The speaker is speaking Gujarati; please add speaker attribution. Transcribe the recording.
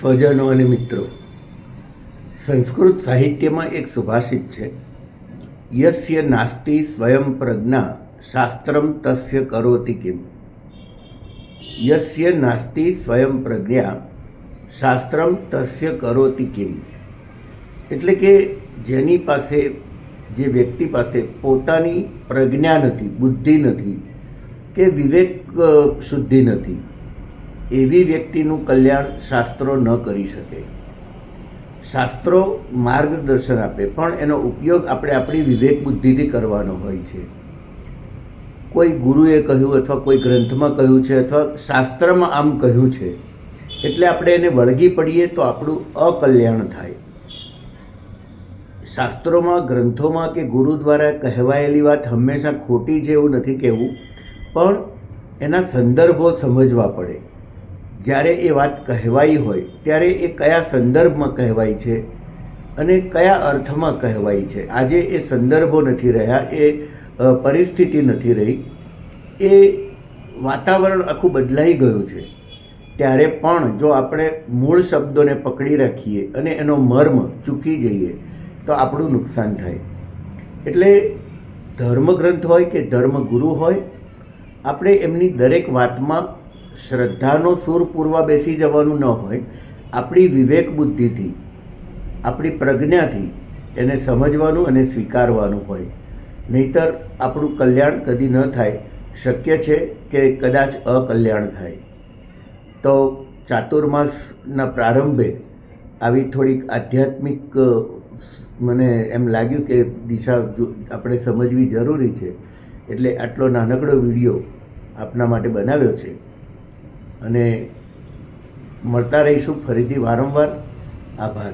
Speaker 1: સ્વજનો અને મિત્રો, સંસ્કૃત સાહિત્યમાં એક સુભાષિત છે. યસ્ય નાસ્તિ સ્વયં પ્રજ્ઞા શાસ્ત્રમ તસ્ય કરોતિ કિમ. યસ્ય નાસ્તિ સ્વયં પ્રજ્ઞા શાસ્ત્રમ તસ્ય કરોતિ કિમ. એટલે કે જેની પાસે, જે વ્યક્તિ પાસે પોતાની પ્રજ્ઞા નથી, બુદ્ધિ નથી કે વિવેક શુદ્ધિ નથી એવી વ્યક્તિનું કલ્યાણ શાસ્ત્રો ન કરી શકે. શાસ્ત્રો માર્ગદર્શન આપે, પણ એનો ઉપયોગ આપણે આપણી વિવેક બુદ્ધિથી કરવાનો હોય છે. કોઈ ગુરુએ કહ્યું અથવા કોઈ ગ્રંથમાં કહ્યું છે અથવા શાસ્ત્રમાં આમ કહ્યું છે, એટલે આપણે એને વળગી પડીએ તો આપણું અકલ્યાણ થાય. શાસ્ત્રોમાં, ગ્રંથોમાં કે ગુરુ દ્વારા કહેવાયેલી વાત હંમેશા ખોટી છે એવું નથી કહેવું, પણ એના સંદર્ભો સમજવા પડે. જ્યારે એ વાત કહેવાઈ હોય, ત્યારે એ કયા સંદર્ભમાં કહેવાય છે અને કયા અર્થમાં કહેવાય છે? આજે એ સંદર્ભો નથી રહ્યા, એ પરિસ્થિતિ નથી રહી. એ વાતાવરણ આખું બદલાઈ ગયું છે. ત્યારે પણ જો આપણે મૂળ શબ્દોને પકડી રાખીએ અને એનો મર્મ ચૂકી જઈએ, તો આપણું નુકસાન થાય. એટલે ધર્મગ્રંથ હોય કે ધર્મગુરુ હોય, આપણે એમની દરેક વાતમાં શ્રદ્ધાનો સૂર પૂરવા બેસી જવાનું ન હોય, આપણી વિવેક બુદ્ધિથી, આપણી પ્રજ્ઞાથી એને સમજવાનું અને સ્વીકારવાનું હોય. નહીતર આપણું કલ્યાણ કદી ન થાય, શક્ય છે કે કદાચ અકલ્યાણ થાય. તો ચાતુર્માસના પ્રારંભે આવી થોડીક આધ્યાત્મિક મને એમ લાગ્યું કે દિશા આપણે સમજવી જરૂરી છે. એટલે આટલો નાનકડો વીડિયો આપના માટે બનાવ્યો છે. અને મળતા રહીશું. ફરીથી વારંવાર આભાર.